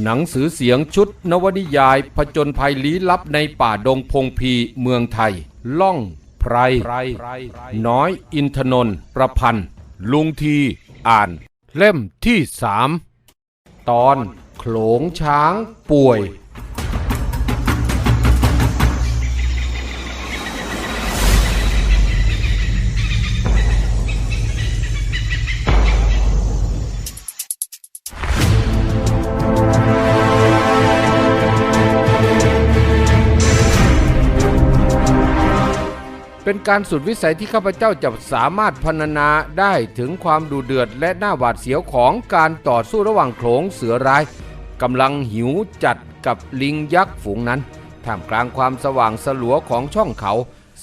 หนังสือเสียงชุดนวนิยายผจญภัยลี้ลับในป่าดงพงพีเมืองไทย ล่องไพรน้อยอินทนนท์ประพันธ์ ลุงทีอ่าน เล่มที่สามตอนโขลงช้างป่วย เป็นการสุดวิสัยที่ข้าพเจ้าจะสามารถพรรณนาได้ถึงความดูเดือดและหน้าหวาดเสียวของการต่อสู้ระหว่างโขลงเสือร้ายกำลังหิวจัดกับลิงยักษ์ฝูงนั้นท่ามกลางความสว่างสลัวของช่องเขา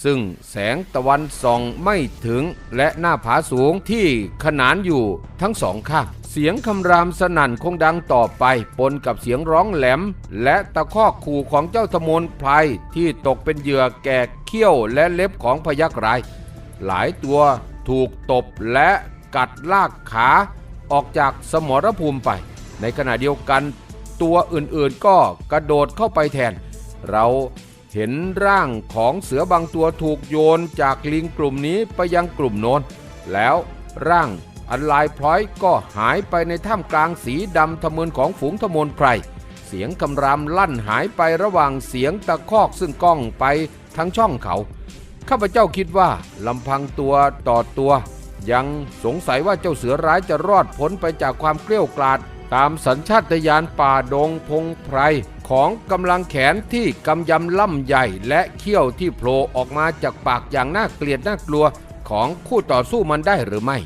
ซึ่งแสงตะวันส่องไม่ถึงและหน้าผาสูงที่ขนานอยู่ทั้งสองข้าง เสียงคำรามสนั่นคงดังต่อไป ปนกับเสียงร้องแหลม และตะคอกขู่ของเจ้าทมนไพรที่ตกเป็นเหยื่อแก่เขี้ยวและเล็บของพยักร้าย หลายตัวถูกตบและกัดลากขาออกจากสมรภูมิไป ในขณะเดียวกัน ตัวอื่นๆก็กระโดดเข้าไปแทน เราเห็นร่างของเสือบางตัวถูกโยนจากลิงกลุ่มนี้ไปยังกลุ่มโน้น แล้วร่าง อันลายพร้อยก็หายไปในท่ามกลางสีดำทะมึนของฝูงทะมนไพร เสียงคำรามลั่นหายไประหว่างเสียงตะคอกซึ่งก้องไปทั้งช่องเขา ข้าพเจ้าคิดว่าลำพังตัวต่อตัว ยังสงสัยว่าเจ้าเสือร้ายจะรอดพ้นไปจากความเกลี้ยวกล่อดตามสัญชาตญาณป่าดงพงไพรของกำลังแขนที่กำยำล่ำใหญ่และเขี้ยวที่โผล่ออกมาจากปากอย่างน่าเกลียดน่ากลัวของคู่ต่อสู้มันได้หรือไม่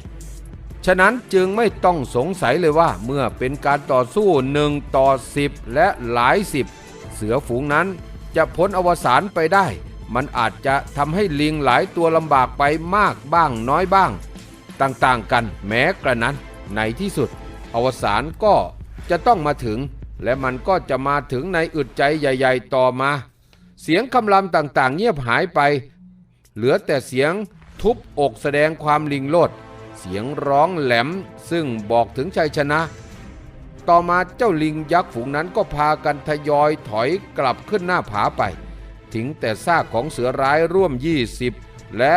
ฉะนั้นจึงไม่ต้องสงสัยเลยว่าเมื่อเป็นการต่อสู้หนึ่งต่อสิบและหลายสิบเสือฝูงนั้นจะพ้นอวสานไปได้ มันอาจจะทำให้ลิงหลายตัวลำบากไปมากบ้างน้อยบ้าง ต่างๆกันแม้กระนั้นในที่สุด อวสานก็จะต้องมาถึง และมันก็จะมาถึงในอึดใจใหญ่ ๆ ต่อมา เสียงคำรามต่างๆ เงียบหายไป เหลือแต่เสียงทุบอกแสดงความลิงโลด เสียงร้องแหลม ซึ่งบอกถึงชัยชนะ ต่อมาเจ้าลิงยักษ์ฝูงนั้นก็พากันทยอยถอยกลับขึ้นหน้าผาไปถึงแต่ซากของเสือร้ายร่วม 20 และ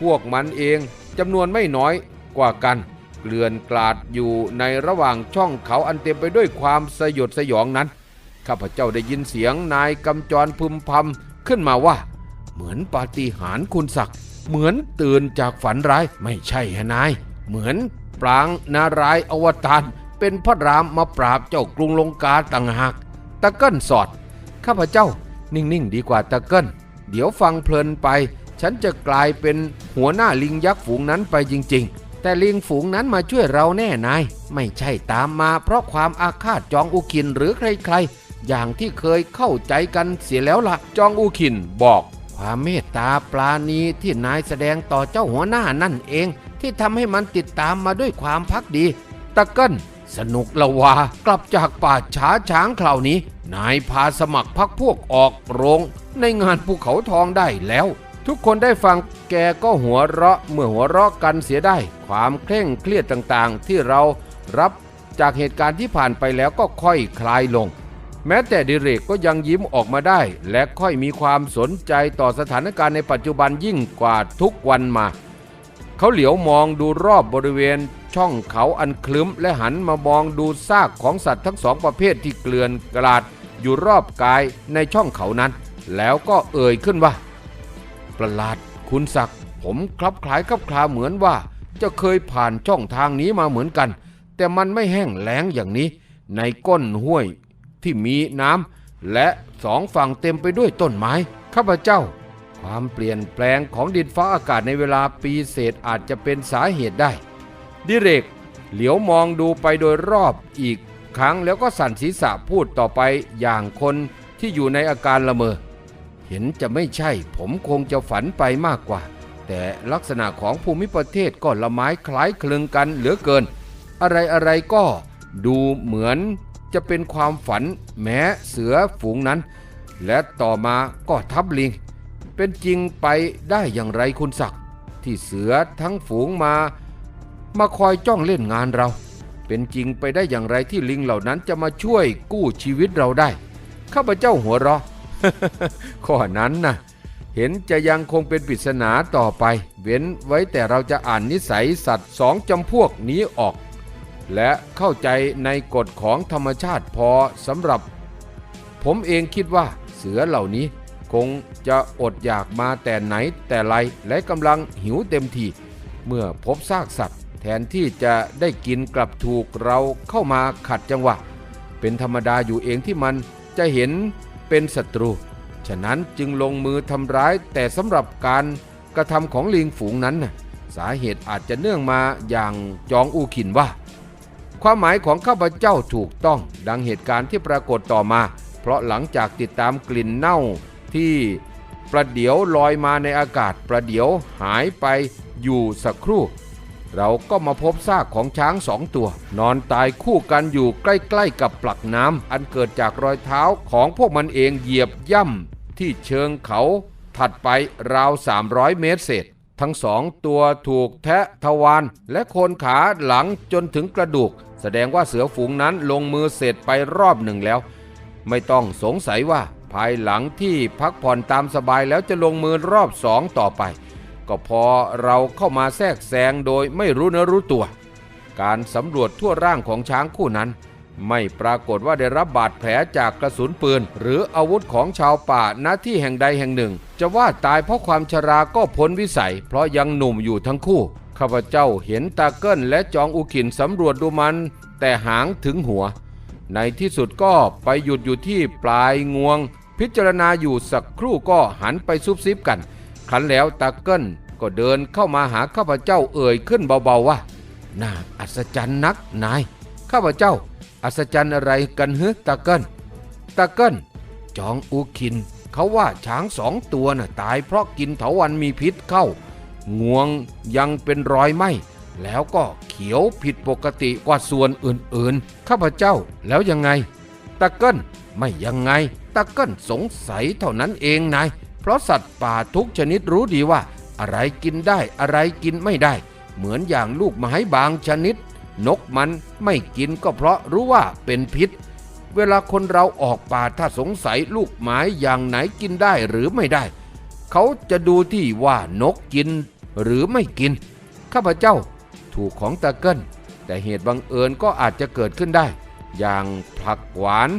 พวกมันเองจำนวนไม่น้อยกว่ากัน เกลื่อนกลาดอยู่ในระหว่างช่องเขาอันเต็มไปด้วยความสยดสยองนั้น ข้าพเจ้าได้ยินเสียงนายกำจรพึมพำขึ้นมาว่า เหมือนปาฏิหาริย์คุณศักดิ์เหมือนตื่นจากฝันร้ายไม่ใช่ฮะนาย เหมือนปรางนารายอวตารเป็นพระรามมาปราบเจ้ากรุงลงกาต่างหากตะเกิ้นสอด ข้าพเจ้า นิ่งๆดีกว่าตะเกิ้นเดี๋ยวฟังเพลินไป ฉันจะกลายเป็นหัวหน้าลิงยักษ์ฝูงนั้นไปจริง ๆ แต่ลิงฝูงนั้นมาช่วยเราแน่นาย ไม่ใช่ตามมาเพราะความอาฆาตจองอุคินหรือใครๆ อย่างที่เคยเข้าใจกันเสียแล้วละ่ะจองอุคินบอก ความเมตตาปราณีที่นายแสดงต่อเจ้าหัวหน้านั่นเอง ที่ทำให้มันติดตามมาด้วยความพักดี ตะเกิ้นสนุกละวากลับจากป่าช้าช้างคราวนี้ นายพาสมัครพักพวกออกโรง ในงานภูเขาทองได้แล้ว ทุกคนได้ฟังแกก็หัวเราะเมื่อหัวเราะกันเสียได้ ความเคร่งเครียดต่างๆ ที่เรารับจากเหตุการณ์ที่ผ่านไปแล้วก็ค่อยคลายลง แม้แต่ดิเรกก็ยังยิ้มออกมาได้ และค่อยมีความสนใจต่อสถานการณ์ในปัจจุบันยิ่งกว่าทุกวันมา เขาเหลียวมองดูรอบบริเวณช่องเขาอันคลึ้มและหันมามองดูซากของสัตว์ทั้งสองประเภทที่เกลื่อนกลาดอยู่รอบกายในช่องเขานั้น แล้วก็เอ่ยขึ้นว่า ประหลาดคุณศักดิ์ผมคลับคล้ายคลับคลาเหมือนว่า จะเคยผ่านช่องทางนี้มาเหมือนกัน แต่มันไม่แห้งแล้งอย่างนี้ ในก้นห้วยที่มีน้ำและสองฝั่งเต็มไปด้วยต้นไม้ข้าพเจ้า ความเปลี่ยนแปลงของดินฟ้าอากาศในเวลาปีเศษอาจจะเป็นสาเหตุได้ ดิเรกเหลียวมองดูไปโดยรอบอีกครั้งแล้วก็สั่นศีรษะพูดต่อไปอย่างคนที่อยู่ในอาการละเมอ เห็นจะไม่ใช่ผมคงจะฝันไปมากกว่า แต่ลักษณะของภูมิประเทศก็ละไม้คล้ายคลึงกันเหลือเกิน อะไรอะไรก็ดูเหมือนจะเป็นความฝันแม้เสือฝูงนั้น และต่อมาก็ทับลิง เป็นจริงไปได้อย่างไรคุณศักดิ์ที่เสือทั้งฝูงมา มาคอยจ้องเล่นงานเรา เป็นจริงไปได้อย่างไรที่ลิงเหล่านั้นจะมาช่วยกู้ชีวิตเราได้ข้าพเจ้าหัวเราะข้อนั้นนะเห็นจะยังคงเป็นปริศนาต่อไป เว้นไว้แต่เราจะอ่านนิสัยสัตว์สองจำพวกนี้ออก และเข้าใจในกฎของธรรมชาติพอสำหรับ ผมเองคิดว่าเสือเหล่านี้ คงจะอดอยากมาแต่ไหนแต่ไรและกำลังหิวเต็มทีเมื่อพบซากสัตว์ แทนที่จะได้กินกลับถูกเราเข้ามาขัดจังหวะ เป็นธรรมดาอยู่เองที่มันจะเห็นเป็นศัตรู ฉะนั้นจึงลงมือทำร้ายแต่สำหรับการกระทำของลิงฝูงนั้นนะสาเหตุอาจจะเนื่องมาอย่างจองอูขินว่า ความหมายของข้าพเจ้าถูกต้องดังเหตุการณ์ที่ปรากฏต่อมา เพราะหลังจากติดตามกลิ่นเน่า ที่ประเดี๋ยวลอยมาในอากาศประเดี๋ยวหายไปอยู่สักครู่ เราก็มาพบซากของช้างสองตัว นอนตายคู่กันอยู่ใกล้ๆกับปลักน้ำอันเกิดจากรอยเท้าของพวกมันเองเหยียบย่ำที่เชิงเขา ถัดไปราว 300 เมตรเศษ ทั้งสองตัวถูกแทะทวารและโคนขาหลังจนถึงกระดูก แสดงว่าเสือฝูงนั้นลงมือเสร็จไปรอบหนึ่งแล้ว ไม่ต้องสงสัยว่า ภายหลังที่พักผ่อนตามสบายแล้วจะลงมือรอบสองต่อไป ก็พอเราเข้ามาแทรกแซงโดยไม่รู้เนื้อรู้ตัว การสำรวจทั่วร่างของช้างคู่นั้น ไม่ปรากฏว่าได้รับบาดแผลจากกระสุนปืน หรืออาวุธของชาวป่าณที่แห่งใดแห่งหนึ่ง จะว่าตายเพราะความชราก็พ้นวิสัย เพราะยังหนุ่มอยู่ทั้งคู่ข้าพเจ้าเห็นตาเกิลและจองอุขินสำรวจดูมัน แต่หางถึงหัว ในที่สุดก็ไปหยุดอยู่ที่ปลายงวง พิจารณาอยู่สักครู่ก็หันไปซุบซิบกัน ครั้นแล้วตาเกิลก็เดินเข้ามาหาข้าพเจ้าเอ่ยขึ้นเบาๆว่า น่าอัศจรรย์นักนาย ข้าพเจ้า อัศจรรย์อะไรกันเฮึตาเกิลตาเกิลจองอูคิน เขาว่าช้างสองตัวน่ะตายเพราะกินเถาวันมีพิษเข้างวงยังเป็นรอยไหมแล้วก็เขียวผิดปกติกว่าส่วนอื่นๆ ข้าพเจ้าแล้วยังไงตะเกิล ไม่ยังไงตะเกิลสงสัยเท่านั้นเองนายเพราะสัตว์ป่าทุกชนิดรู้ดีว่า อะไรกินได้อะไรกินไม่ได้ เหมือนอย่างลูกไม้บางชนิด นกมันไม่กินก็เพราะรู้ว่าเป็นพิษ เวลาคนเราออกป่าถ้าสงสัยลูกไม้อย่างไหนกินได้หรือไม่ได้ เขาจะดูที่ว่านกกินหรือไม่กิน ข้าพเจ้าถูกของตะเกิลแต่เหตุบังเอิญก็อาจจะเกิดขึ้นได้ อย่างผักหวาน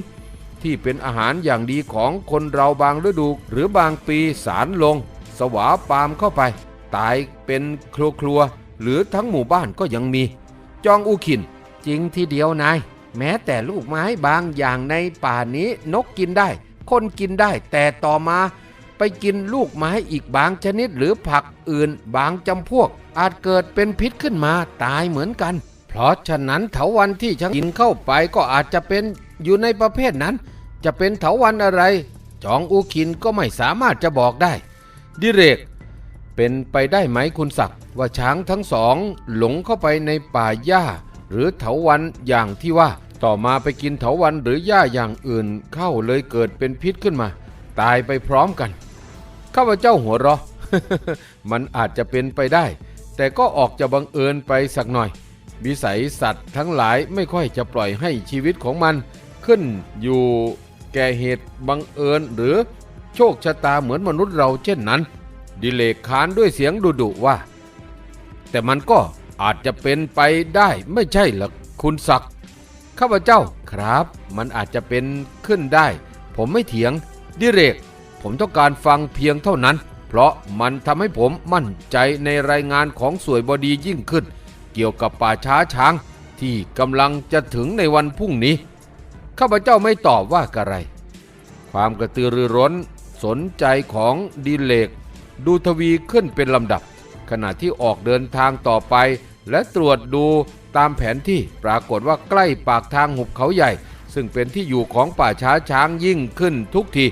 ที่เป็นอาหารอย่างดีของคนเราบางฤดูหรือบางปีสารลง สวาปามเข้าไป ตายเป็นครัวครัวหรือทั้งหมู่บ้านก็ยังมี จองอูขิน จริงทีเดียวนาย แม้แต่ลูกไม้บางอย่างในป่านี้นกกินได้ คนกินได้แต่ต่อมาไปกินลูกไม้อีกบางชนิดหรือผักอื่นบางจำพวก อาจเกิดเป็นพิษขึ้นมาตายเหมือนกัน เพราะฉะนั้นเถาวันที่ฉันกินเข้าไปก็อาจจะเป็น อยู่ในประเภทนั้น จะเป็นเถาวันอะไร จองอูคินก็ไม่สามารถจะบอกได้ ดิเรก เป็นไปได้ไหมคุณศักดิ์ว่าช้างทั้งสอง หลงเข้าไปในป่าหญ้า หรือเถาวันอย่างที่ว่า ต่อมาไปกินเถาวันหรือหญ้าอย่างอื่น เข้าเลยเกิดเป็นพิษขึ้นมา ตายไปพร้อมกันข้าพเจ้าหัวเราะมันอาจจะเป็นไปได้ แต่ก็ออกจะบังเอิญไปสักหน่อยวิสัยสัตว์ทั้งหลายไม่ค่อยจะปล่อยให้ชีวิตของมัน ขึ้นอยู่แก่เหตุบังเอิญหรือโชคชะตาเหมือนมนุษย์เราเช่นนั้น ดิเลกขานด้วยเสียงดุดุๆว่า แต่มันก็อาจจะเป็นไปได้ไม่ใช่หรอคุณศักดิ์ข้าพเจ้าครับ มันอาจจะเป็นขึ้นได้ ผมไม่เถียง ดิเรก ผมต้องการฟังเพียงเท่านั้น เพราะมันทำให้ผมมั่นใจในรายงานของสวยบดียิ่งขึ้น เกี่ยวกับป่าช้าช้างที่กำลังจะถึงในวันพรุ่งนี้ ข้าพเจ้าไม่ตอบว่ากระไร ความกระตือรือร้นสนใจของดิเลก ดูทวีขึ้นเป็นลำดับ ขณะที่ออกเดินทางต่อไป และตรวจดูตามแผนที่ปรากฏว่าใกล้ปากทางหุบเขาใหญ่ ซึ่งเป็นที่อยู่ของป่าช้าช้างยิ่งขึ้นทุกที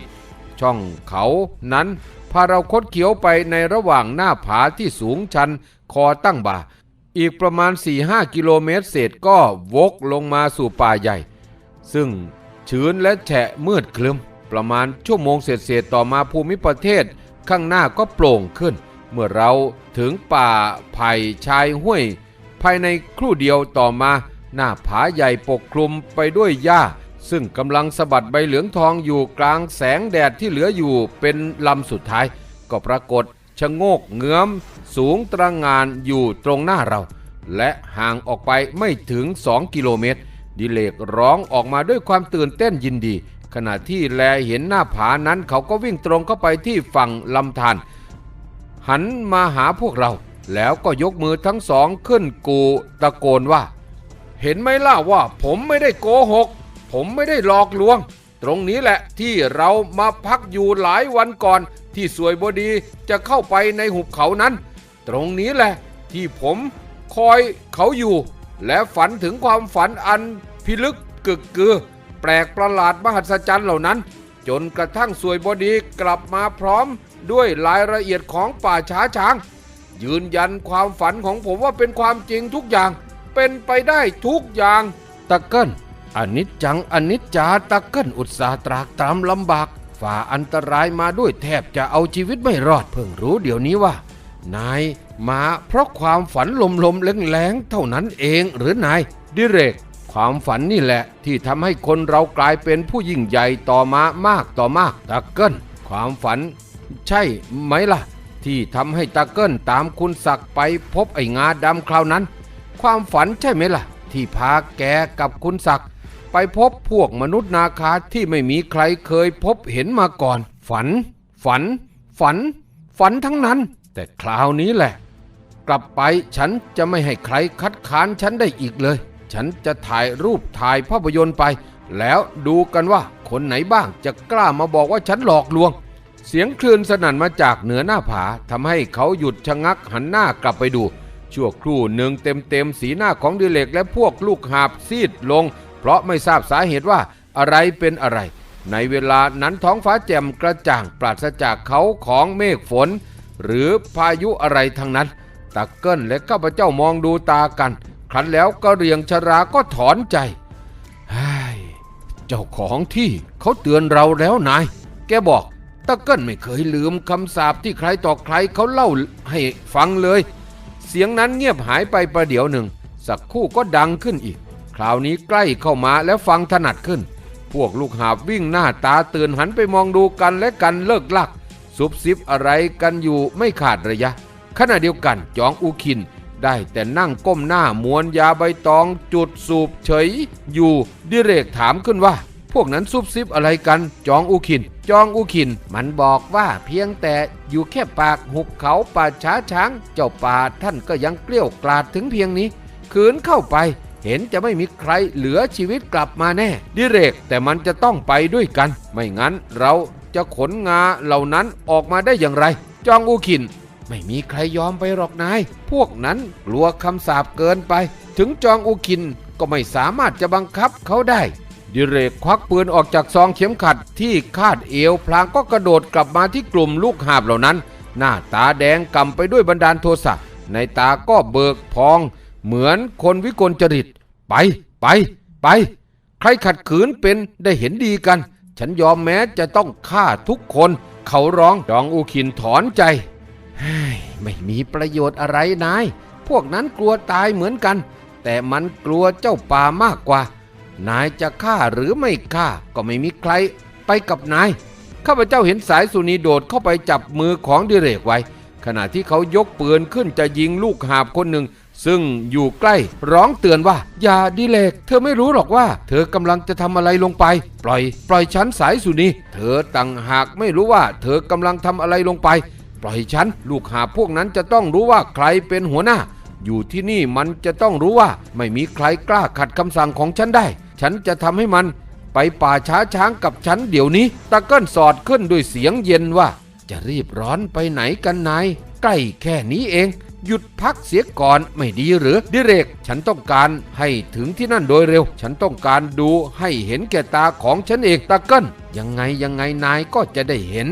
ช่องเขานั้นพาเราคดเขียวไปในระหว่างหน้าผาที่สูงชันคอตั้งบ่า อีกประมาณ 4-5 กิโลเมตรเศษก็วกลงมาสู่ป่าใหญ่ ซึ่งชื้นและแฉะมืดคลึม ประมาณชั่วโมงเศษๆต่อมาภูมิประเทศ ข้างหน้าก็โปร่งขึ้น เมื่อเราถึงป่าไผ่ชายห้วย ภายในครู่เดียวต่อมา หน้าผาใหญ่ปกคลุมไปด้วยหญ้า ซึ่งกำลังสะบัดใบเหลืองทองอยู่กลางแสงแดดที่เหลืออยู่เป็นลำสุดท้าย ก็ปรากฏชะโงกเงื้อม สูงตระงานอยู่ตรงหน้าเรา และห่างออกไปไม่ถึง 2 กิโลเมตร ดิเลกร้องออกมาด้วยความตื่นเต้นยินดี ขณะที่แลเห็นหน้าผานั้นเขาก็วิ่งตรงเข้าไปที่ฝั่งลำธารหันมาหาพวกเรา แล้วก็ยกมือทั้งสองขึ้นกูตะโกนว่า เห็นไหมล่ะว่าผมไม่ได้โกหก ผมไม่ได้หลอกลวง ตรงนี้แหละที่เรามาพักอยู่หลายวันก่อน ที่สวยบดีจะเข้าไปในหุบเขานั้น ตรงนี้แหละที่ผมคอยเขาอยู่ และฝันถึงความฝันอันพิลึกกึกกือ แปลกประหลาดมหัศจรรย์เหล่านั้น จนกระทั่งสวยบดีกลับมาพร้อมด้วยรายละเอียดของป่าช้าช้าง ยืนยันความฝันของผมว่าเป็นความจริงทุกอย่าง เป็นไปได้ทุกอย่างตะเกิลอนิจจังอนิจจาตะเกิลอุตสาตรากตรำลำบาก ฝ่าอันตรายมาด้วยแทบจะเอาชีวิตไม่รอดเพิ่งรู้เดี๋ยวนี้ว่า นายมาเพราะความฝันลมๆแรงๆเท่านั้นเองหรือนายดิเรก ความฝันนี่แหละ ที่ทำให้คนเรากลายเป็นผู้ยิ่งใหญ่ต่อมามากต่อมากตะเกิลความฝัน ใช่ไหมล่ะ ที่ทำให้ตะเกิลตามคุณศักดิ์ไปพบไอ้งาดำคราวนั้น ความฝันใช่ไหมล่ะ ที่พาแกกับคุณศักดิ์ไปพบพวกมนุษย์นาคาที่ไม่มีใครเคยพบเห็นมาก่อน ฝัน ฝัน ฝัน ฝันทั้งนั้น แต่คราวนี้แหละ กลับไปฉันจะไม่ให้ใครคัดค้านฉันได้อีกเลย ฉันจะถ่ายรูปถ่ายภาพยนตร์ไป แล้วดูกันว่าคนไหนบ้างจะกล้ามาบอกว่าฉันหลอกลวง เสียงคลื่นสนั่นมาจากเหนือหน้าผาทำให้เขาหยุดชะงักหันหน้ากลับไปดู ชั่วครู่หนึ่งเต็มเต็มๆสีหน้าของดิเลกและพวกลูกหาบซีดลง เพราะไม่ทราบสาเหตุว่าอะไรเป็นอะไร ในเวลานั้นท้องฟ้าแจ่มกระจ่างปราศจากเขาของเมฆฝน หรือพายุอะไรทั้งนั้นตะเกิลและข้าพเจ้ามองดูตากัน ครั้นแล้วก็เรียงชราก็ถอนใจเฮ้ยเจ้าของที่เขาเตือนเราแล้วนาย แกบอกตะเกิลไม่เคยลืมคำสาปที่ใครต่อใครเขาเล่าให้ฟังเลย เสียงนั้นเงียบหายไปประเดี๋ยวหนึ่ง สักคู่ก็ดังขึ้นอีก คราวนี้ใกล้เข้ามาแล้วฟังถนัดขึ้น พวกลูกหาบวิ่งหน้าตาตื่นหันไปมองดูกันและกันเลิกลัก ซุบซิบอะไรกันอยู่ไม่ขาดระยะ ขณะเดียวกันจองอูคินได้แต่นั่งก้มหน้ามวนยาใบตองจุดสูบเฉย อยู่ดิเรกถามขึ้นว่า พวกนั้นซุบซิบอะไรกัน จองอูคิน จองอูคิน มันบอกว่าเพียงแต่อยู่แค่ปากหุบเขาป่าช้าช้าง เจ้าป่าท่านก็ยังเกลี้ยวกลาดถึงเพียงนี้ขืนเข้าไป เห็นจะไม่มีใครเหลือชีวิตกลับมาแน่ ดิเรกแต่มันจะต้องไปด้วยกัน ไม่งั้นเรา จะขนงาเหล่านั้นออกมาได้อย่างไร จองอูคิน ไม่มีใครยอมไปหรอกนาย พวกนั้นกลัวคำสาปเกินไป ถึงจองอูคินก็ไม่สามารถจะบังคับเขาได้ ดิเรกควักปืนออกจากซองเข็มขัดที่คาดเอวพลางก็กระโดดกลับมาที่กลุ่มลูกหาบเหล่านั้น หน้าตาแดงกำไปด้วยบันดาลโทสะในตาก็เบิกพอง เหมือนคนวิกลจริต ไปไปไป ใครขัดขืนเป็นได้เห็นดีกัน ฉันยอมแม้จะต้องฆ่าทุกคน เขาร้องจองอูคินถอนใจไม่มีประโยชน์อะไรนาย พวกนั้นกลัวตายเหมือนกัน แต่มันกลัวเจ้าป่ามากกว่า นายจะฆ่าหรือไม่ฆ่าก็ไม่มีใครไปกับนาย ข้าพเจ้าเห็นสายสุนีโดดเข้าไปจับมือของดิเรกไว้ ขณะที่เขายกปืนขึ้นจะยิงลูกหาบคนหนึ่ง ซึ่งอยู่ใกล้ร้องเตือนว่า อย่าดิเลก เธอไม่รู้หรอกว่า เธอกำลังจะทำอะไรลงไป ปล่อย ปล่อยฉันสายสุนีเธอต่างหากไม่รู้ว่า เธอกำลังทำอะไรลงไป ปล่อยฉัน ลูกหาพวกนั้นจะต้องรู้ว่าใครเป็นหัวหน้า อยู่ที่นี่มันจะต้องรู้ว่า ไม่มีใครกล้าขัดคำสั่งของฉันได้ ฉันจะทำให้มัน ไปป่าช้าช้างกับฉันเดี๋ยวนี้ ตะเกิ้ลสอดขึ้นด้วยเสียงเย็นว่า จะรีบร้อนไปไหนกันนายใกล้แค่นี้เอง หยุดพักเสียก่อนไม่ดีหรือดิเรก ฉันต้องการให้ถึงที่นั่นโดยเร็ว ฉันต้องการดูให้เห็นแก่ตาของฉันเองตะเกิ้ลยังไงยังไงนายก็จะได้เห็น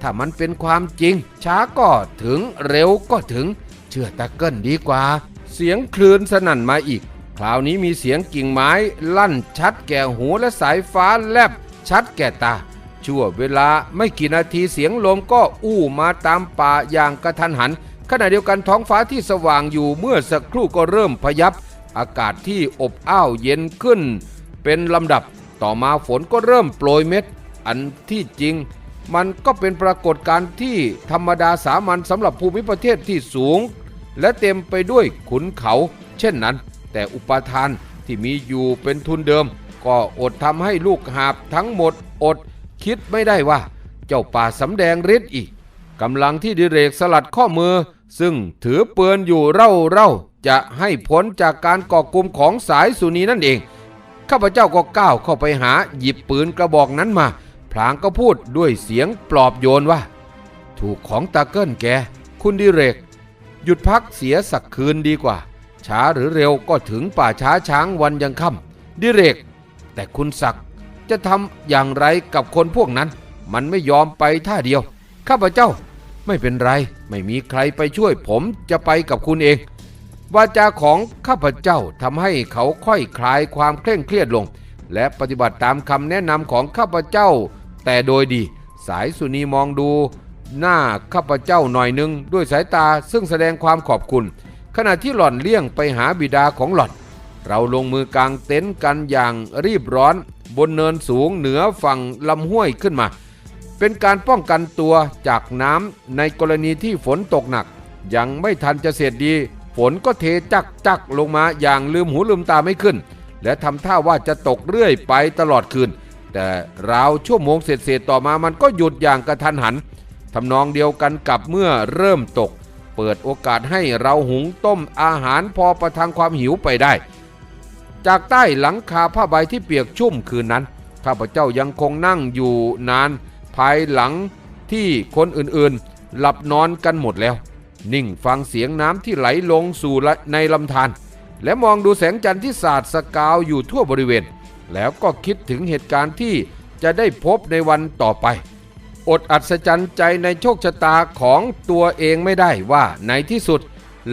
ถ้ามันเป็นความจริง ช้าก็ถึงเร็วก็ถึง เชื่อตะเกิ้ลดีกว่า เสียงคลื่นสนั่นมาอีก คราวนี้มีเสียงกิ่งไม้ลั่นชัดแก่หูและสายฟ้าแลบชัดแก่ตาชั่วเวลาไม่กี่นาทีเสียงลมก็อู้มาตามป่าอย่างกระทันหัน ขณะเดียวกันท้องฟ้าที่สว่างอยู่เมื่อสักครู่ก็เริ่มพยับ อากาศที่อบอ้าวเย็นขึ้น เป็นลำดับต่อมาฝนก็เริ่มโปรยเม็ด อันที่จริง มันก็เป็นปรากฏการณ์ที่ธรรมดาสามัญสำหรับภูมิประเทศที่สูง และเต็มไปด้วยขุนเขา เช่นนั้น แต่อุปทานที่มีอยู่เป็นทุนเดิม ก็อดทำให้ลูกหาบทั้งหมดอด คิดไม่ได้ว่า เจ้าป่าสำแดงฤทธิ์อีกกำลังที่ดิเรกสลัดข้อมือ ซึ่งถือปืนอยู่เร่าเร่าๆจะให้พ้นจากการก่อกลุ่มของสายสุนีนั่นเอง ข้าพเจ้าก็ก้าวเข้าไปหาหยิบปืนกระบอกนั้นมา พลางก็พูดด้วยเสียงปลอบโยนว่า ถูกของตาเกิลแก คุณดิเรก หยุดพักเสียสักคืนดีกว่า ช้าหรือเร็วก็ถึงป่าช้าช้างวันยังค่ำดิเรก แต่คุณศักจะทำอย่างไรกับคนพวกนั้น มันไม่ยอมไปท่าเดียว ข้าพเจ้า ไม่เป็นไร ไม่มีใครไปช่วยผมจะไปกับคุณเอง วาจาของข้าพเจ้าทำให้เขาค่อยคลายความเคร่งเครียดลง และปฏิบัติตามคำแนะนำของข้าพเจ้า แต่โดยดี สายสุนีมองดู หน้าข้าพเจ้าหน่อยหนึง ด้วยสายตาซึ่งแสดงความขอบคุณ ขณะที่หล่อนเลี่ยงไปหาบิดาของหล่อน เราลงมือกางเต็นท์กันอย่างรีบร้อน บนเนินสูงเหนือฝั่งลำห้วยขึ้นมา เป็นการป้องกันตัวจากน้ำในกรณีที่ฝนตกหนัก ยังไม่ทันจะเสร็จดี ฝนก็เทจักจักลงมาอย่างลืมหูลืมตาไม่ขึ้น และทำท่าว่าจะตกเรื่อยไปตลอดคืน แต่ราวชั่วโมงเศษๆต่อมามันก็หยุดอย่างกระทันหันทำนองเดียวกันกับเมื่อเริ่มตก เปิดโอกาสให้เราหุงต้มอาหารพอประทังความหิวไปได้ จากใต้หลังคาผ้าใบที่เปียกชุ่มคืนนั้นข้าพเจ้ายังคงนั่งอยู่นาน ภายหลังที่คนอื่นๆ หลับนอนกันหมดแล้ว นิ่งฟังเสียงน้ำที่ไหลลงสู่ในลำธารและมองดูแสงจันทร์ที่สาดสกาวอยู่ทั่วบริเวณ แล้วก็คิดถึงเหตุการณ์ที่จะได้พบในวันต่อไป อดอัศจรรย์ใจในโชคชะตาของตัวเองไม่ได้ว่าในที่สุด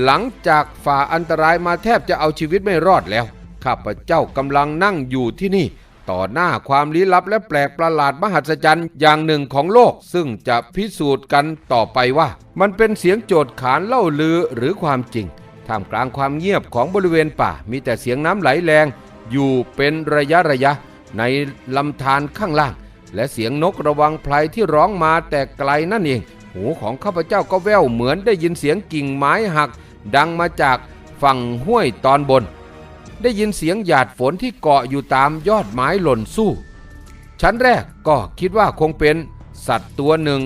หลังจากฝ่าอันตรายมาแทบจะเอาชีวิตไม่รอดแล้วข้าพเจ้ากำลังนั่งอยู่ที่นี่ ต่อหน้าความลี้ลับและแปลกประหลาดมหัศจรรย์อย่างหนึ่งของโลก ซึ่งจะพิสูจน์กันต่อไปว่า มันเป็นเสียงโจดขานเล่าลือหรือความจริงท่ามกลางความเงียบของบริเวณป่ามีแต่เสียงน้ำไหลแรง อยู่เป็นระยะระยะ ในลำธารข้างล่าง และเสียงนกระวังไพรที่ร้องมาแต่ไกลนั่นเอง หูของข้าพเจ้าก็แว่วเหมือนได้ยินเสียงกิ่งไม้หัก ดังมาจากฝั่งห้วยตอนบน ได้ยินเสียงหยาดฝนที่เกาะอยู่ตามยอดไม้หล่นสู้ ชั้นแรกก็คิดว่าคงเป็นสัตว์ตัวหนึ่ง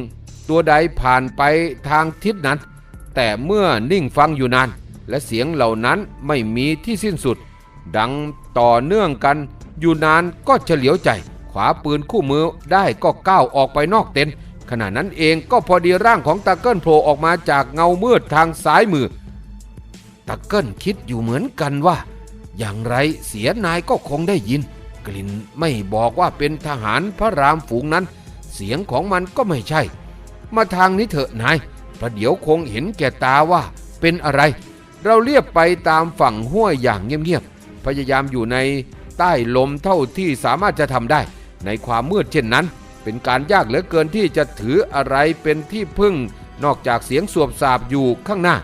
ตัวใดผ่านไปทางทิศนั้น แต่เมื่อนิ่งฟังอยู่นาน และเสียงเหล่านั้นไม่มีที่สิ้นสุด ดังต่อเนื่องกันอยู่นานก็เฉลียวใจ ขวาปืนคู่มือได้ก็ก้าวออกไปนอกเต็นท์ขณะนั้นเองก็พอดีร่างของตาเกิลโผล่ออกมาจากเงามืดทางซ้ายมือตาเกิลคิดอยู่เหมือนกันว่า อย่างไรเสียนายก็คงได้ยิน กลิ่นไม่บอกว่าเป็นทหารพระรามฝูงนั้น เสียงของมันก็ไม่ใช่ มาทางนี้เถอะนายประเดี๋ยวคงเห็นแก่ตาว่าเป็นอะไร เราเรียบไปตามฝั่งห้วยอย่างเงียบๆพยายามอยู่ในใต้ลมเท่าที่สามารถจะทำได้ ในความมืดเช่นนั้น เป็นการยากเหลือเกินที่จะถืออะไรเป็นที่พึ่ง นอกจากเสียงสวบสาบอยู่ข้างหน้า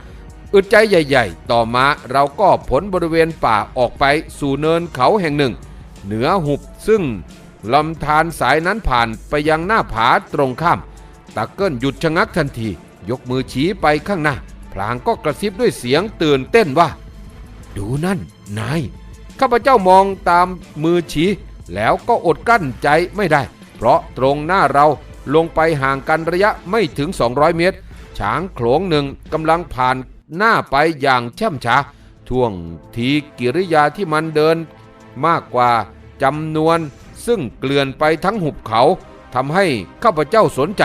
อึดใจใหญ่ ๆ ต่อมาเราก็ผลบริเวณป่าออกไปสู่เนินเขาแห่งหนึ่ง เหนือหุบซึ่งลำธารสายนั้นผ่านไปยังหน้าผาตรงข้ามตาเกิลหยุดชะงักทันที ยกมือชี้ไปข้างหน้า พลางก็กระซิบด้วยเสียงตื่นเต้นว่า ดูนั่น นาย ข้าพเจ้ามองตามมือชี้ แล้วก็อดกั้นใจไม่ได้ เพราะตรงหน้าเราลงไปห่างกันระยะไม่ถึง 200 เมตร ช้างโขลงหนึ่งกำลังผ่าน หน้าไปอย่างแช่มช้าท่วงทีกิริยาที่มันเดิน มากกว่าจำนวนซึ่งเกลื่อนไปทั้งหุบเขาทำให้ข้าพเจ้าสนใจ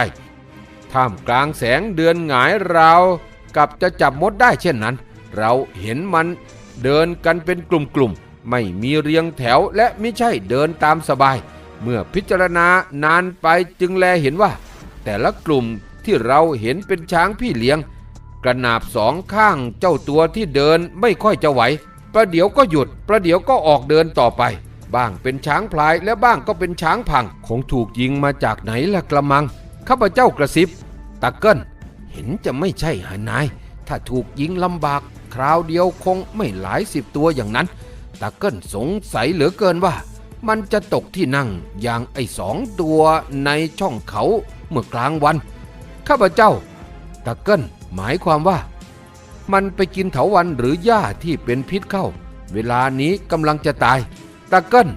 ท่ามกลางแสงเดือนหงายราวกับจะจับมดได้เช่นนั้น เราเห็นมันเดินกันเป็นกลุ่มๆ ไม่มีเรียงแถวและไม่ใช่เดินตามสบาย เมื่อพิจารณานานไปจึงแลเห็นว่า แต่ละกลุ่มที่เราเห็นเป็นช้างพี่เลี้ยง กระนาบสองข้างเจ้าตัวที่เดินไม่ค่อยจะไหว ประเดี๋ยวก็หยุด ประเดี๋ยวก็ออกเดินต่อไป บ้างเป็นช้างพลายและบ้างก็เป็นช้างพัง คงถูกยิงมาจากไหนละกระมัง ข้าพเจ้ากระซิบตะเกิลเห็นจะไม่ใช่หานาย ถ้าถูกยิงลำบาก คราวเดียวคงไม่หลายสิบตัวอย่างนั้นตาเกิลสงสัยเหลือเกินว่า มันจะตกที่นั่งอย่างไอ้สองตัวในช่องเขาเมื่อกลางวัน ข้าพเจ้าตาเกิล หมายความว่า มันไปกินเถาวันหรือหญ้าที่เป็นพิษเข้า เวลานี้กำลังจะตายตาเกิล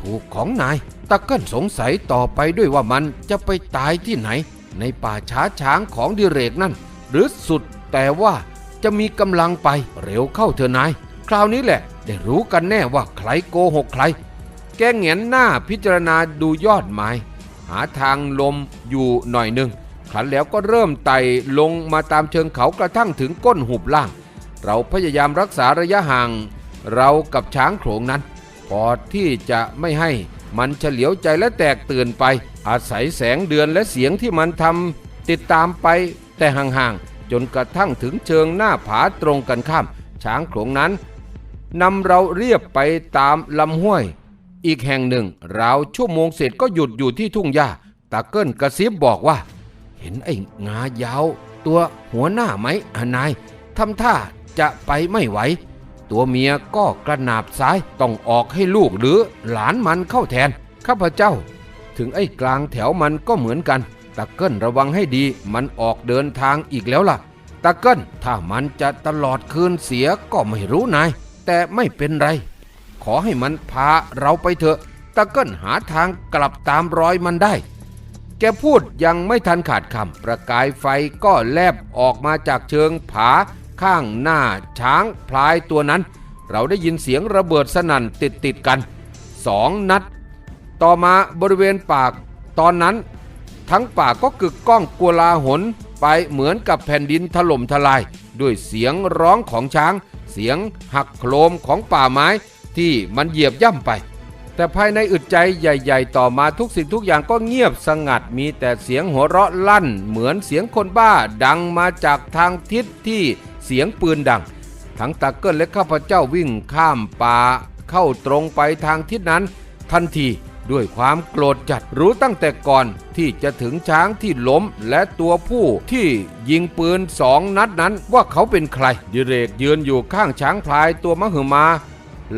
ถูกของนายตาเกิลสงสัยต่อไปด้วยว่ามันจะไปตายที่ไหน ในป่าช้าช้างของดิเรกนั่น หรือสุดแต่ว่าจะมีกำลังไปเร็วเข้าเถอะนาย คราวนี้แหละได้รู้กันแน่ว่าใครโกหกใคร แกแงนหน้าพิจารณาดูยอดไม้หาทางลมอยู่หน่อยหนึ่ง ครั้นแล้วก็เริ่มไต่ลงมาตามเชิงเขากระทั่งถึงก้นหุบล่าง เราพยายามรักษาระยะห่าง เรากับช้างโขลงนั้น พอที่จะไม่ให้มันเฉลียวใจและแตกตื่นไป อาศัยแสงเดือนและเสียงที่มันทำติดตามไปแต่ห่างๆจนกระทั่งถึงเชิงหน้าผาตรงกันข้าม ช้างโขลงนั้นนำเราเรียบไปตามลำห้วย อีกแห่งหนึ่งราวชั่วโมงเสร็จก็หยุดอยู่ที่ทุ่งหญ้าตาเกิลกระซิบบอกว่า ห็นไอ้งายาว ตัวหัวหน้าไหมนายทำท่าจะไปไม่ไหว ตัวเมียก็กระนาบซ้ายต้องออกให้ลูกหรือหลานมันเข้าแทน ข้าพเจ้า ถึงไอ้กลางแถวมันก็เหมือนกันตะเกิลระวังให้ดีมันออกเดินทางอีกแล้วล่ะตะเกิลถ้ามันจะตลอดคืนเสียก็ไม่รู้นาย แต่ไม่เป็นไร ขอให้มันพาเราไปเถอะตะเกิลหาทางกลับตามรอยมันได้ แกพูดยังไม่ทันขาดคำประกายไฟก็แลบออกมาจากเชิงผาข้างหน้าช้างพลายตัวนั้น เราได้ยินเสียงระเบิดสนั่นติดติดกันสองนัด ต่อมาบริเวณปากตอนนั้น ทั้งป่าก็กึกก้องกัวลาหนไปเหมือนกับแผ่นดินถล่มทลาย ด้วยเสียงร้องของช้าง เสียงหักโครมของป่าไม้ที่มันเหยียบย่ำไป แต่ภายในอึดใจใหญ่ ๆ ต่อมาทุกสิ่งทุกอย่างก็เงียบสงัดมีแต่เสียงหัวเราะลั่น เหมือนเสียงคนบ้าดังมาจากทางทิศที่เสียงปืนดัง ทั้งตาเกิลและข้าพเจ้าวิ่งข้ามป่าเข้าตรงไปทางทิศนั้น ทันทีด้วยความโกรธจัดรู้ตั้งแต่ก่อนที่จะถึงช้างที่ล้มและตัวผู้ที่ยิงปืนสองนัดนั้นว่าเขาเป็นใคร ดิเรกยืนอยู่ข้างช้างพลายตัวมหึมา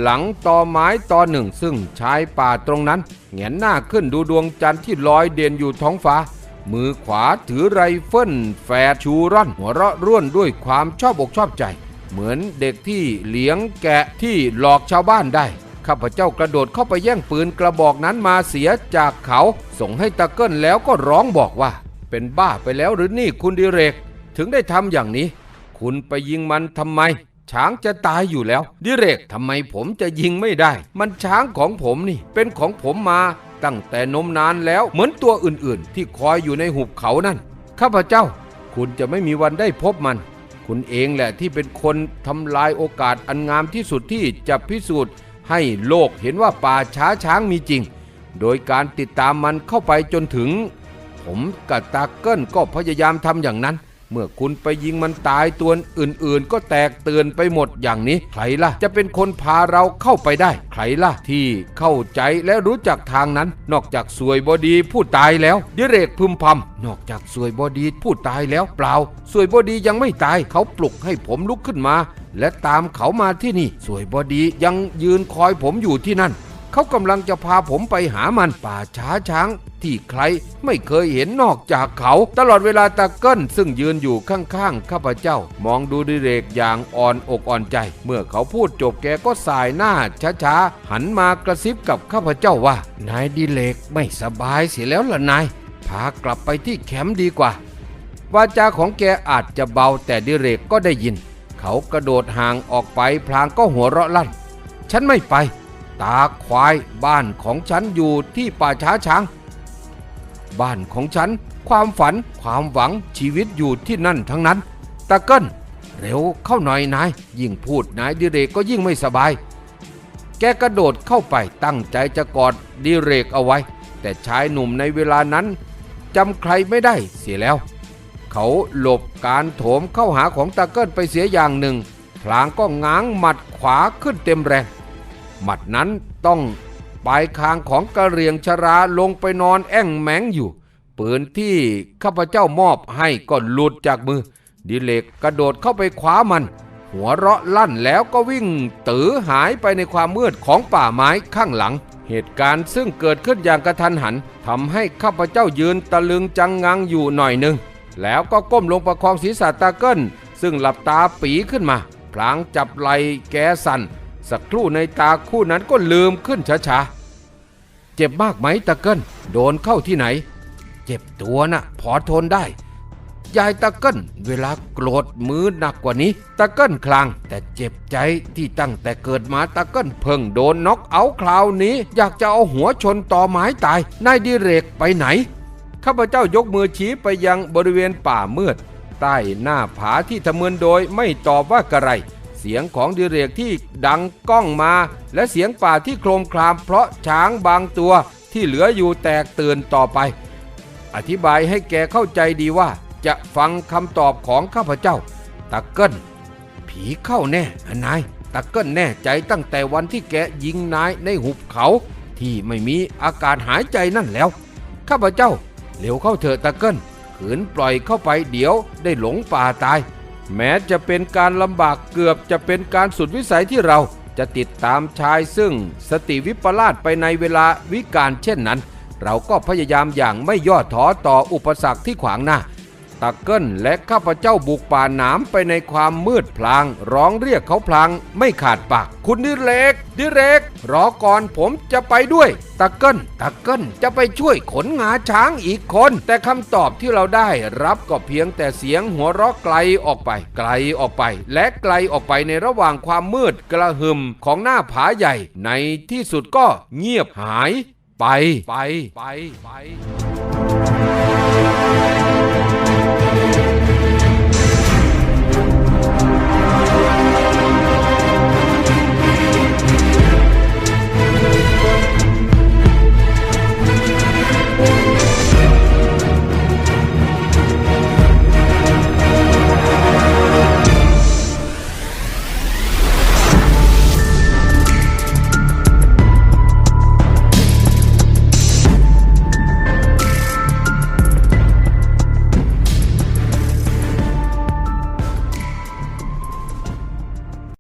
หลังตอไม้ตอหนึ่ง ซึ่งชายป่าตรงนั้นแงนหน้าขึ้นดูดวงจันทร์ที่ลอยเด่นอยู่ท้องฟ้า มือขวาถือไรเฟิลแฝดชูร่อนหัวเราะร่วนด้วยความชอบอกชอบใจ เหมือนเด็กที่เลี้ยงแกะที่หลอกชาวบ้านได้ข้าพเจ้ากระโดดเข้าไปแย่งปืนกระบอกนั้นมาเสียจากเขา ส่งให้ตะเกิลแล้วก็ร้องบอกว่า เป็นบ้าไปแล้วหรือนี่คุณดิเรก ถึงได้ทำอย่างนี้ คุณไปยิงมันทำไม ช้างจะตายอยู่แล้ว ดิเรกทำไมผมจะยิงไม่ได้ มันช้างของผมนี่ เป็นของผมมาตั้งแต่นมนานแล้วเหมือนตัวอื่นๆ ที่คอยอยู่ในหุบเขานั่น ข้าพเจ้า คุณจะไม่มีวันได้พบมัน คุณเองแหละที่เป็นคนทำลายโอกาสอันงามที่สุดที่จะพิสูจน์ ให้โลกเห็นว่าป่าช้าช้างมีจริง โดยการติดตามมันเข้าไปจนถึง ผมกับตาเกิลก็พยายามทำอย่างนั้น เมื่อคุณไปยิงมันตายตัวอื่นๆ ก็แตกเตือนไปหมดอย่างนี้ ใครล่ะ จะเป็นคนพาเราเข้าไปได้ ใครล่ะ ที่เข้าใจและรู้จักทางนั้น นอกจากสวยบอดีผู้ตายแล้ว ดิเรกพึมพำนอกจากสวยบอดีผู้ตายแล้วเปล่า สวยบอดียังไม่ตายเขาปลุกให้ผมลุกขึ้นมา และตามเขามาที่นี่ สวยบอดียังยืนคอยผมอยู่ที่นั่น เขากำลังจะพาผมไปหามันป่าช้าช้าง ที่ใครไม่เคยเห็นนอกจากเขา ตลอดเวลาตะเกิลซึ่งยืนอยู่ข้างๆข้าพเจ้า มองดูดิเรกอย่างอ่อนอกอ่อนใจ เมื่อเขาพูดจบแกก็สายหน้าช้าๆ หันมากระซิบกับข้าพเจ้าว่า นายดิเลกไม่สบายเสียแล้วล่ะนายพากลับไปที่แคมป์ดีกว่าวาจาของแกอาจจะเบาแต่ดิเรกก็ได้ยิน เขากระโดดห่างออกไปพลางก็หัวเราะลั่น ฉันไม่ไป ตาควายบ้านของฉันอยู่ที่ป่าช้าช้าง บ้านของฉัน ความฝันความหวังชีวิตอยู่ที่นั่นทั้งนั้นตะเกิลเร็วเข้าหน่อยนายยิ่งพูดนายดิเรกก็ยิ่งไม่สบาย แกกระโดดเข้าไปตั้งใจจะกอดดิเรกเอาไว้ แต่ชายหนุ่มในเวลานั้นจำใครไม่ได้เสียแล้ว เขาหลบการโถมเข้าหาของตะเกิลไปเสียอย่างหนึ่ง พลางก็ง้างหมัดขวาขึ้นเต็มแรง หมัดนั้นต้องปลายคางของกระเหรียงชราลงไปนอนแอ่งแมงอยู่ปืนที่ข้าพเจ้ามอบให้ก็หลุดจากมือ ดิเลกกระโดดเข้าไปคว้ามัน หัวเราะลั่นแล้วก็วิ่งตือหายไปในความมืดของป่าไม้ข้างหลัง เหตุการณ์ซึ่งเกิดขึ้นอย่างกระทันหันทำให้ข้าพเจ้ายืนตะลึงจังงังอยู่หน่อยหนึ่ง แล้วก็ก้มลงประคองศีรษะตาเกิลซึ่งหลับตาปีขึ้นมา พลางจับไหลแกสั่น สักครู่ในตาคู่นั้นก็ลืมขึ้นช้าๆ เจ็บมากไหมตาเกิลโดนเข้าที่ไหน เจ็บตัวนะ่ะพอทนได้ ยายตะเกิลเวลาโกรธมือหนักกว่านี้ ตะเกิลคลางแต่เจ็บใจที่ตั้งแต่เกิดมาตะเกิลเพิ่งโดนน็อกเอาคราวนี้ อยากจะเอาหัวชนต่อไม้ตายนายดิเรกไปไหนข้าพเจ้ายกมือชี้ไปยังบริเวณป่ามืด ใต้หน้าผาที่ทะเมินโดยไม่ตอบว่ากระไร เสียงของดิเรกที่ดังก้องมา และเสียงป่าที่โครมครามเพราะช้างบางตัวที่เหลืออยู่แตกตื่นต่อไป อธิบายให้แกเข้าใจดีว่า จะฟังคำตอบของข้าพเจ้าตะเกิลผีเข้าแน่นายตะเกิลแน่ใจตั้งแต่วันที่แกยิงนายในหุบเขาที่ไม่มีอากาศหายใจนั่นแล้ว ข้าพเจ้าเร็วเข้าเถอะตะเกิลขืนปล่อยเข้าไปเดี๋ยวได้หลงป่าตาย แม้จะเป็นการลำบากเกือบจะเป็นการสุดวิสัยที่เราจะติดตามชายซึ่งสติวิปลาสไปในเวลาวิกาลเช่นนั้น เราก็พยายามอย่างไม่ย่อท้อต่ออุปสรรคที่ขวางหน้า ตะเกิลและข้าพเจ้าบุกป่าหนามไปในความมืดพลาง ร้องเรียกเขาพลางไม่ขาดปาก คุณดิเรก ดิเรก รอก่อนผมจะไปด้วย ตะเกิลตะเกิลจะไปช่วยขนงาช้างอีกคน แต่คำตอบที่เราได้รับก็เพียงแต่เสียงหัวเราะไกลออกไป ไกลออกไป และไกลออกไปในระหว่างความมืดกระหึ่มของหน้าผาใหญ่ ในที่สุดก็เงียบหาย ไปไปไปไป